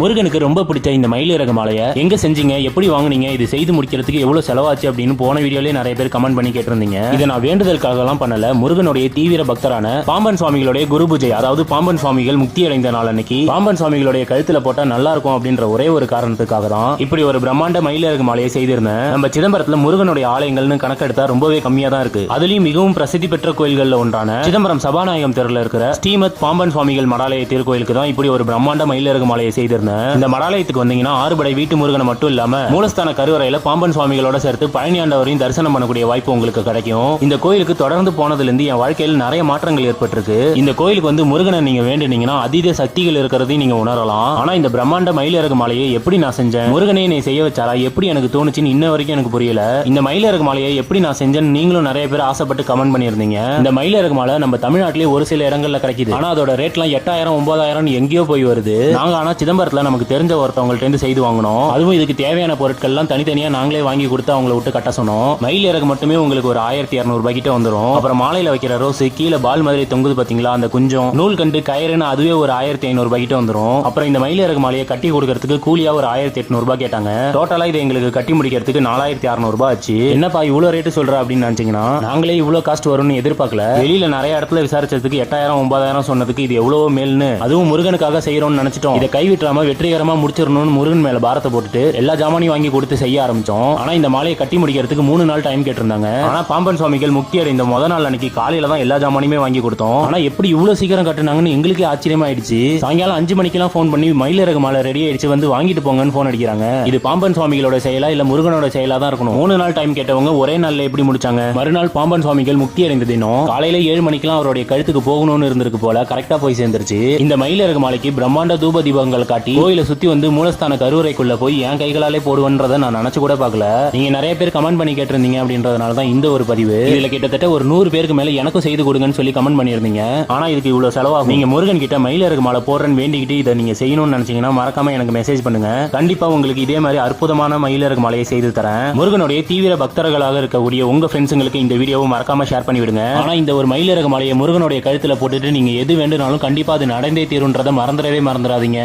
முருகனுக்கு ரொம்ப பிடிச்ச இந்த மயிலிறகு மாலையை எங்க செஞ்சீங்க? எப்படி வாங்குனீங்க? இது செய்து முடிக்கிறதுக்கு எவ்வளவு செலவாச்சு அப்படின்னு போன வீடியோலயே நிறைய பேர் கமெண்ட் பண்ணி கேட்டிருந்தீங்க. இதை நான் வேண்டுதலுக்காக எல்லாம் பண்ணல. முருகனுடைய தீவிர பக்தரான பாம்பன் சுவாமிகளுடைய குரு பூஜை அதாவது பாம்பன் சுவாமிகள் முக்தி அடைந்த நாள் அன்னைக்கு பாம்பன் சுவாமிகளுடைய கழுத்துல போட்டா நல்லா இருக்கும் அப்படின்ற ஒரே ஒரு காரணத்துக்காக தான் இப்படி ஒரு பிரம்மாண்ட மயிலிறகு மாலையை செய்திருந்தேன். நம்ம சிதம்பரத்துல முருகனுடைய ஆலயங்கள்னு கணக்கெடுத்தா ரொம்பவே கம்மியா தான் இருக்கு. அதுலயும் மிகவும் பிரசித்தி பெற்ற கோயில்கள்ல ஒன்றான சிதம்பரம் சபாநாயகம் தெருல இருக்கிற ஸ்ரீமத் பாம்பன் சுவாமிகள் மடாலய திருக்கோயிலுக்கு தான் இப்படி ஒரு பிரம்மாண்ட மயிலிறகு மாலையை செய்திருந்தேன். இந்த மடாலயத்துக்கு வந்தீங்கன்னா ஆறுபடை வீட்டு முருகனை மட்டும் இல்லாம மூலஸ்தான கருவறையில பாம்பன் சுவாமிகளோட சேர்த்து பழனி ஆண்டவரையும் தரிசனம் பண்ணக்கூடிய வாய்ப்பு உங்களுக்கு கிடைக்கும். இந்த கோயிலுக்கு தொடர்ந்து போனதுல இருந்து என் வாழ்க்கையில் நிறைய மாற்றங்கள் ஏற்பட்டிருக்கு. இந்த கோயிலுக்கு வந்து முருகனை நீங்க வேண்டினீங்கன்னா அதீத சக்திகள் இருக்கிறதையும் நீங்க உணரலாம். ஆனா இந்த பிரம்மாண்ட மயிலிறகு மாலையை எப்படி நான் செஞ்சேன்? முருகனே நீ செய்ய வச்சாரா? எப்படி எனக்கு தோணுச்சுன்னு இன்ன வரைக்கும் எனக்கு புரியல. இந்த மயிலிறகு மாலையை எப்படி நான் செஞ்சேன்னு நீங்களும் நிறைய பேர் ஆசைப்பட்டு கமெண்ட் பண்ணியிருந்தீங்க. இந்த மயிலிறகு மாலை நம்ம தமிழ்நாட்டிலேயே ஒரு சில இடங்கள்ல கிடைக்குது. ஆனா அதோட ரேட்லாம் எட்டாயிரம் ஒன்பதாயிரம் எங்கேயோ போய் வருது. நாங்க ஆனா சிதம்பரத்துல நமக்கு தெரிஞ்ச ஒருத்தவங்கள்ட்ட இருந்து செய்து வாங்கினோம். அதுவும் இதுக்கு தேவையான பொருட்கள்லாம் தனித்தனியா நாங்களே வாங்கி கொடுத்து அவங்கள விட்டு கட்ட சொன்னோம். மயில் இறகு மட்டுமே உங்களுக்கு ஒரு ஆயிரத்தி இரநூறுபா கிட்ட வந்துடும் அப்புறம் மாலையில வைக்கிற ரோஸ் கீழே பால் மாதிரி தொங்குது பார்த்தீங்களா அந்த குஞ்சம் நூல் கண்டு கயிறுன்னு அதுவே ஒரு ஆயிரத்தி ஐநூறு கிட்ட வந்துரும். அப்புறம் இந்த மயில் இறகு மாலையை கட்டி கொடுக்கறதுக்கு கூலியா ஒரு ஆயிரத்தி எட்நூறுபா கேட்டாங்க. டோட்டலா இதை எங்களுக்கு கட்டி முடிக்கிறதுக்கு நாலாயிரத்தி அறுநூறுபா ஆச்சு. என்னப்பா இவ்வளோ ரேட்டு சொல்ற அப்படின்னு நினைச்சீங்கன்னா நாங்களே இவ்வளவு காஸ்ட் வரும்னு எதிர்பார்க்கல. வெளியில நிறைய இடத்துல விசாரிச்சதுக்கு எட்டாயிரம் ஒன்பதாயிரம் சொன்னதுக்கு இது எவ்வளோ மேல்னு. அதுவும் முருகனுக்காக செய்யறோம்னு நினைச்சிட்டோம். இதை கைவிட்டுறாம வெற்றிகரமாக முடிச்சிடணும்னு முருகன் மேலே பாரத்தை போட்டுட்டு எல்லா ஜாமானையும் வாங்கி கொடுத்து செய்ய ஆரம்பித்தோம் ஆனால் இந்த மாலையை கட்டி முடிக்கிறதுக்கு மூணு நாள் டைம் கேட்டிருந்தாங்க. ஆனால் பாம்பன் சுவாமிகள் முக்தி அடைந்த முத நாள் அன்னைக்கு காலையில் தான் எல்லா ஜாமானையுமே வாங்கி கொடுத்தோம். ஆனால் எப்படி இவ்வளோ சீக்கிரம் கட்டுனாங்கன்னு எங்களுக்கே ஆச்சரியமா ஆயிடுச்சு சாயங்காலம் அஞ்சு மணிக்கெல்லாம் ஃபோன் பண்ணி மயிலிறகு மாலை ரெடி ஆயிடுச்சு வந்து வாங்கிட்டு போங்கன்னு ஃபோன் அடிக்கிறாங்க. இது பாம்பன் சுவாமிகளோட செயலா இல்லை முருகனோட செயலா தான் இருக்கணும். மூணு நாள் டைம் கேட்டவங்க ஒரே நாளில் எப்படி முடிச்சாங்க? மறுநாள் பாம்பன் சுவாமிகள் முக்தி அடைந்த தினம் காலையில ஏழு மணிக்கெல்லாம் அவருடைய கழுத்துக்கு போகணும்னு இருந்திருக்கு போல கரெக்டா போய் சேர்ந்துருச்சு. இந்த மயிலிறகு மாலைக்கு பிரம்மாண்ட தூப தீபங்கள் காட்டி கோயிலை சுத்தி வந்து மூலஸ்தான கருவறைக்குள்ள போய் என் கைகளாலே போடுவன்றதை நான் நினைச்சு கூட பார்க்கல. நீங்க நிறைய பேர் கமெண்ட் பண்ணி கேட்டிருந்தீங்க அப்படின்றதுனால தான் இந்த ஒரு பதிவு. இதுல கிட்டத்தட்ட ஒரு நூறு பேருக்கு மேல எனக்கும் செய்து கொடுங்கன்னு சொல்லி கமெண்ட் பண்ணியிருந்தீங்க. ஆனா இதுக்கு இவ்வளவு செலவாகும். நீங்க முருகன் கிட்ட மயிலிறகு மாலை போடுறேன்னு வேண்டிக்கிட்டு இதை நீங்க செய்யணும்னு நினைச்சீங்கன்னா மறக்காம எனக்கு மெசேஜ் பண்ணுங்க. கண்டிப்பா உங்களுக்கு இதே மாதிரி அற்புதமான மயிலிறகு மாலையை செய்து தரேன். முருகனுடைய தீவிர பக்தர்களாக இருக்கக்கூடிய உங்க ஃப்ரெண்ட்ஸுங்களுக்கு இந்த வீடியோவை மறக்காம ஷேர் பண்ணி விடுங்க. ஆனா இந்த ஒரு மயிலிறகு மாலையை முருகனுடைய கழுத்துல போட்டுட்டு நீங்க எது வேண்டுனாலும் கண்டிப்பா அது நடந்தே தீருன்றதை மறந்துடவே மறந்துடாதீங்க.